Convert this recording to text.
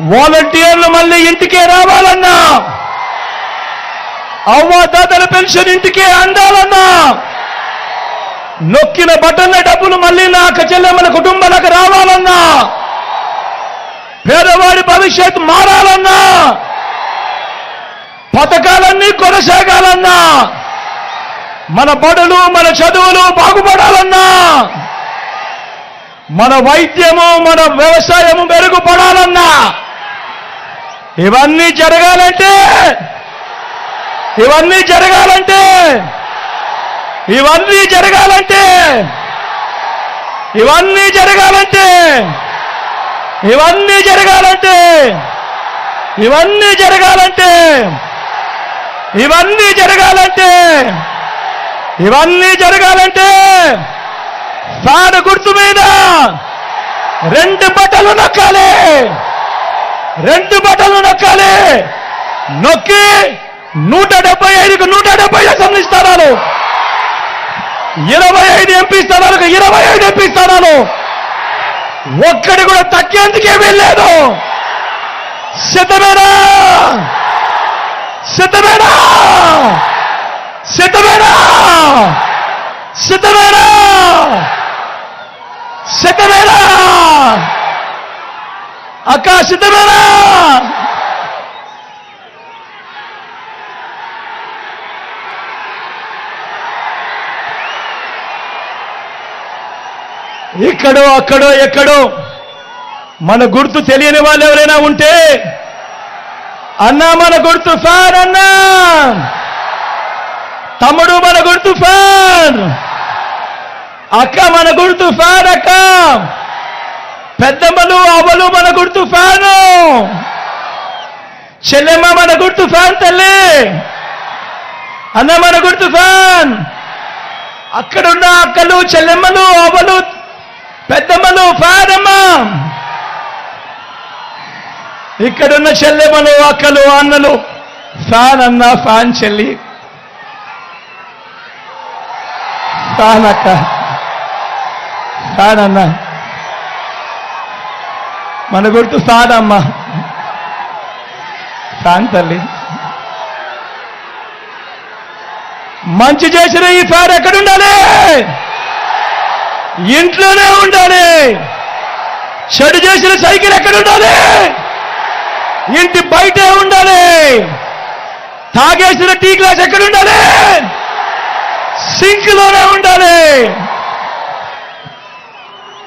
వాలంటీర్లు మళ్ళీ ఇంటికే రావాలన్నా? అవ్వాతాతల పెన్షన్ ఇంటికే అందాలన్నా? నొక్కిన బటన్ల డబ్బులు మళ్ళీ నా అక్క చెల్లెమ్మల కుటుంబాలకు రావాలన్నా? పేదవాడి భవిష్యత్ మారాలన్నా? పథకాలన్నీ కొనసాగాలన్నా? మన బడులు మన చదువులు బాగుపడాలన్నా? మన వైద్యము మన వ్యవసాయము మెరుగుపడాలన్నా? ఇవన్నీ జరగాలంటే ఇవన్నీ జరగాలంటే ఇవన్నీ జరగాలంటే ఇవన్నీ జరగాలంటే ఇవన్నీ జరగాలంటే ఇవన్నీ జరగాలంటే ఇవన్నీ జరగాలంటే ఇవన్నీ జరగాలంటే ఫ్యాన్ గుర్తు మీద రెండు బట్టలు నొక్కాలి. రెండు బట్టలు నొక్కాలి. నొక్కి నూట డెబ్బై ఐదుకు నూట డెబ్బై అసెంబ్లీ స్థానాలు ఇరవై ఐదు ఎంపీ స్థానాలకు ఇరవై ఐదు ఎంపీ స్థానాలు. ఒక్కడి కూడా తగ్గేందుకే వెళ్ళలేదు సిద్ధమేనా? సిద్ధమేనా? సిద్ధమేనా? సిద్ధమేనా? సిద్ధమేనా? అక్క సిద్ధమేనా ఇక్కడో అక్కడో ఎక్కడో మన గుర్తు తెలియని వాళ్ళు ఎవరైనా ఉంటే అన్నా మన గుర్తు ఫ్యాన్ అన్నా! తమ్ముడు మన గుర్తు ఫ్యాన్! అక్క మన గుర్తు ఫ్యాన్ అక్క! పెద్దమ్మలు అవ్వలు మన గుర్తు ఫ్యాను. చెల్లెమ్మ మన గుర్తు ఫ్యాన్ తల్లి. అన్న మన గుర్తు ఫ్యాన్. అక్కడున్న అక్కలు చెల్లెమ్మలు అవ్వలు పెద్దమ్మలు ఫ్యాన్ అమ్మా ఇక్కడున్న చెల్లెమ్మలు అక్కలు అన్నలు ఫ్యాన్ అన్న ఫ్యాన్ చెల్లి. ఫ్యాన్ అక్క. ఫ్యాన్ అన్నా. మన గుర్తు ఫ్యాన్ అమ్మ తల్లి. మంచి చేసిన ఈ సార్ ఎక్కడుండాలి? ఇంట్లోనే ఉండాలి. చెడు చేసిన సైకిల్ ఎక్కడ ఉండాలి ఇంటి బయటే ఉండాలి. తాగేసిన టీ గ్లాస్ ఎక్కడ